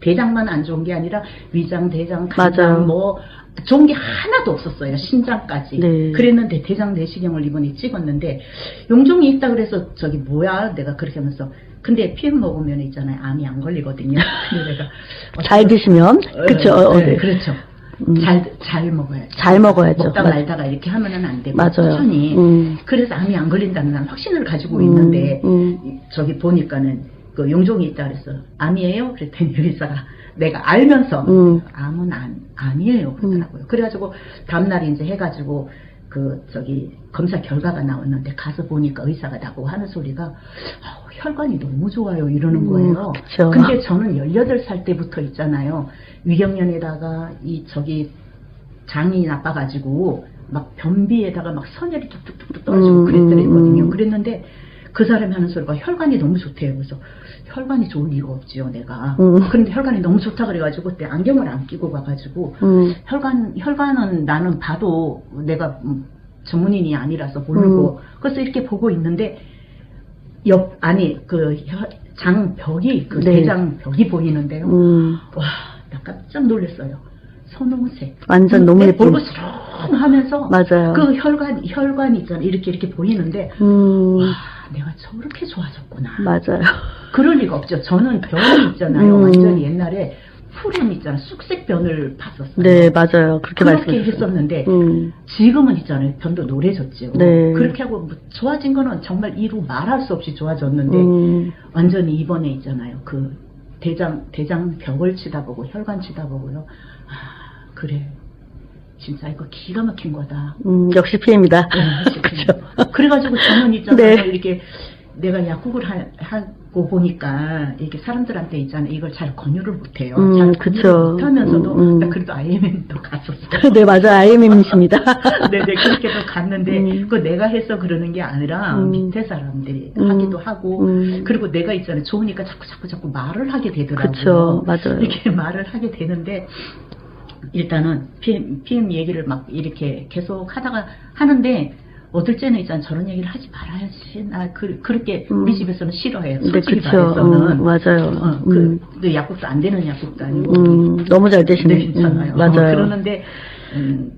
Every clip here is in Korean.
대장만 안 좋은 게 아니라 위장, 대장. 간장 뭐 좋은 게 하나도 없었어요. 신장까지. 네. 그랬는데 대장 내시경을 이번에 찍었는데 용종이 있다 그래서 저기 뭐야 내가 그렇게 하면서 근데 PM 먹으면 있잖아요 암이 안 걸리거든요. 내가 잘 드시면 그쵸 어, 어, 네, 네. 그렇죠. 음. 잘, 잘 먹어야죠. 잘 먹어야죠. 먹다 맞- 말다가 이렇게 하면은 안 되고. 맞아요. 천천히. 음. 그래서 암이 안 걸린다는 난 확신을 가지고 음, 있는데, 음. 이- 저기 보니까는 그 용종이 있다 그래서, 암이에요? 그랬더니 의사가 내가 알면서, 음. 암은 안, 아니에요. 그러더라고요. 그래가지고, 다음날 이제 해가지고, 그, 저기, 검사 결과가 나왔는데, 가서 보니까 의사가 나보고 하는 소리가, 아우, 혈관이 너무 좋아요. 이러는 음, 거예요. 그쵸. 근데 저는 18살 때부터 있잖아요. 위경련에다가 이 저기 장이 나빠가지고 막 변비에다가 막 선열이 뚝뚝뚝 떨어지고 음, 그랬더랬거든요. 음, 음. 그랬는데 그 사람이 하는 소리가 혈관이 너무 좋대요. 그래서 혈관이 좋을 리가 없지요, 내가. 음. 그런데 혈관이 너무 좋다 그래가지고 그때 안경을 안 끼고 가가지고 음. 혈관 혈관은 나는 봐도 내가 음, 전문인이 아니라서 모르고 음. 그래서 이렇게 보고 있는데 옆 아니 그 장 벽이 그 네. 대장 벽이 보이는데요. 음. 와, 나 깜짝 놀랐어요. 선홍색. 완전 너무 예쁜 하면서 맞아요. 그 혈관 혈관 있잖아 이렇게 이렇게 보이는데 음. 와, 내가 저렇게 좋아졌구나. 맞아요 그럴 리가 없죠. 저는 변이 있잖아요. 음. 완전히 옛날에 푸른 있잖아 쑥색 변을 봤었어요. 네 맞아요 그렇게 그렇게 했었는데 음. 지금은 있잖아요. 변도 노래졌죠. 네. 그렇게 하고 뭐 좋아진 거는 정말 이루 말할 수 없이 좋아졌는데 음. 완전히 이번에 있잖아요. 그 대장 대장 벽을 치다 보고 혈관 치다 보고요. 아 그래. 진짜 이거 기가 막힌 거다. 음, 역시 피해입니다 그렇죠. 그래가지고 저는 있잖아요. 네. 이렇게 내가 약국을 하, 하고 보니까 이렇게 사람들한테 있잖아요. 이걸 잘 권유를 못해요. 음, 잘 그쵸. 못하면서도 음, 음. 나 그래도 IMM도 갔었어요. 네 맞아요 IMM이십니다 네 네 그렇게 도 갔는데 음. 그거 내가 해서 그러는 게 아니라 음. 밑에 사람들이 음. 하기도 하고 음. 그리고 내가 있잖아요 좋으니까 자꾸 자꾸 자꾸 말을 하게 되더라고요. 그쵸 맞아요 이렇게 말을 하게 되는데 일단은 PM, PM 얘기를 막 이렇게 계속 하다가 하는데 어떨 때는 있잖아 저런 얘기를 하지 말아야지 나 그, 그렇게 음. 우리 집에서는 싫어해요 네 솔직히 그쵸 말해서는 음, 맞아요 어, 그, 음. 그 약국도 안 되는 약국도 아니고 음, 너무 잘 되시네 네, 괜찮아요. 음, 맞아요 어, 그러는데 음,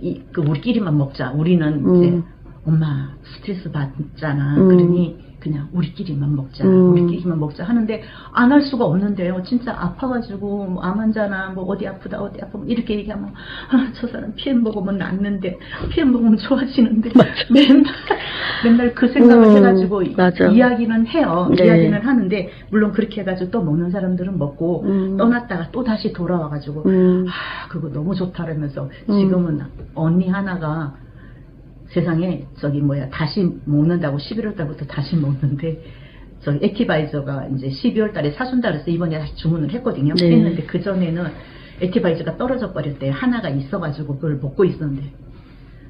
이, 그 우리끼리만 먹자. 우리는 음. 이제 엄마 스트레스 받잖아. 음. 그러니 그냥 우리끼리만 먹자. 음. 우리끼리만 먹자 하는데 안 할 수가 없는데요. 진짜 아파가지고 뭐 암 환자나 뭐 어디 아프다 어디 아프다 이렇게 얘기하면 아, 저 사람 PM 먹으면 낫는데 PM 먹으면 좋아지는데 맨날 맨날 그 생각을 음, 해가지고 맞아. 이야기는 해요. 네. 이야기는 하는데 물론 그렇게 해가지고 또 먹는 사람들은 먹고 음. 떠났다가 또 다시 돌아와가지고 음. 아, 그거 너무 좋다라면서 음. 지금은 언니 하나가 세상에 저기 뭐야 다시 먹는다고 11월 달부터 다시 먹는데 저기 액티바이저가 이제 12월 달에 사준다 그래서 이번에 다시 주문을 했거든요. 네. 했는데 그 전에는 액티바이저가 떨어져 버렸대. 하나가 있어가지고 그걸 먹고 있었는데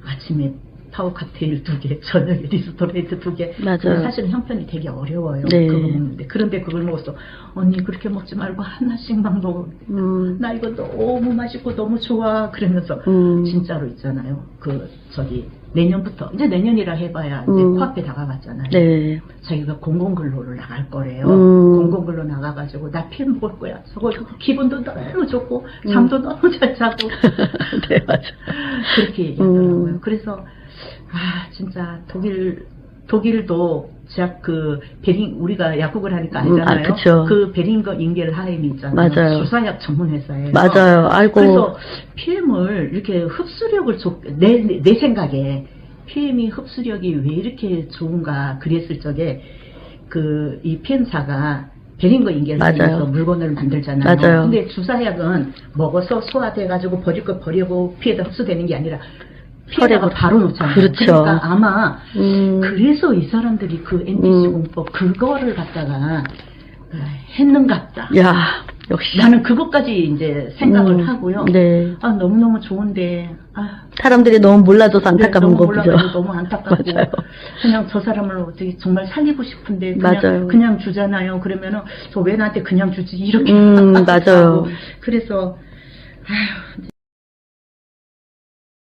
아침에 파워 칵테일 두 개, 저녁에 리스토레이트 두 개. 맞아요. 그거 사실은 형편이 되게 어려워요. 네. 그거 먹는데 그런데 그걸 먹었어. 언니 그렇게 먹지 말고 하나씩만 먹어. 음. 나 이거 너무 맛있고 너무 좋아 그러면서 음. 진짜로 있잖아요 그 저기 내년부터 이제 내년이라 해봐야 이제 음. 코앞에 다가갔잖아요 네. 자기가 공공근로를 나갈 거래요 음. 공공근로 나가가지고 나 피해 먹을 거야 저거 기분도 너무 좋고 음. 잠도 너무 잘 자고 네, 맞아. 그렇게 얘기하더라고요 음. 그래서 아 진짜 독일 독일도 제가 그 베링 우리가 약국을 하니까 음, 알잖아요. 아, 그쵸. 그 베링거 인겔 하임이 있잖아요. 맞아요. 주사약 전문 회사예요. 맞아요. 아이고. 그래서 PM을 이렇게 흡수력을 줘, 내, 내, 내 생각에 PM이 흡수력이 왜 이렇게 좋은가 그랬을 적에 그 이 PM사가 베링거 인겔하임에서 맞아요. 물건을 만들잖아요. 맞아요. 근데 주사약은 먹어서 소화돼 가지고 버릴 거 버리고 피에다 흡수되는 게 아니라 혈액으로. 바로 놓잖아요. 그렇죠. 러니까 아마 음. 그래서 이 사람들이 그 NPC 음. 공법 그거를 갖다가 어, 했는갑다. 야, 역시. 나는 그것까지 이제 생각을 음, 하고요. 네. 아 너무 너무 좋은데 아 사람들이 너무 몰라줘서 안타까운 네, 너무 거죠. 너무 안타깝고 맞아요. 그냥 저 사람을 어떻게 정말 살리고 싶은데 그냥 맞아요. 그냥 주잖아요. 그러면은 저 왜 나한테 그냥 주지 이렇게 음, 맞아요. 그래서 아휴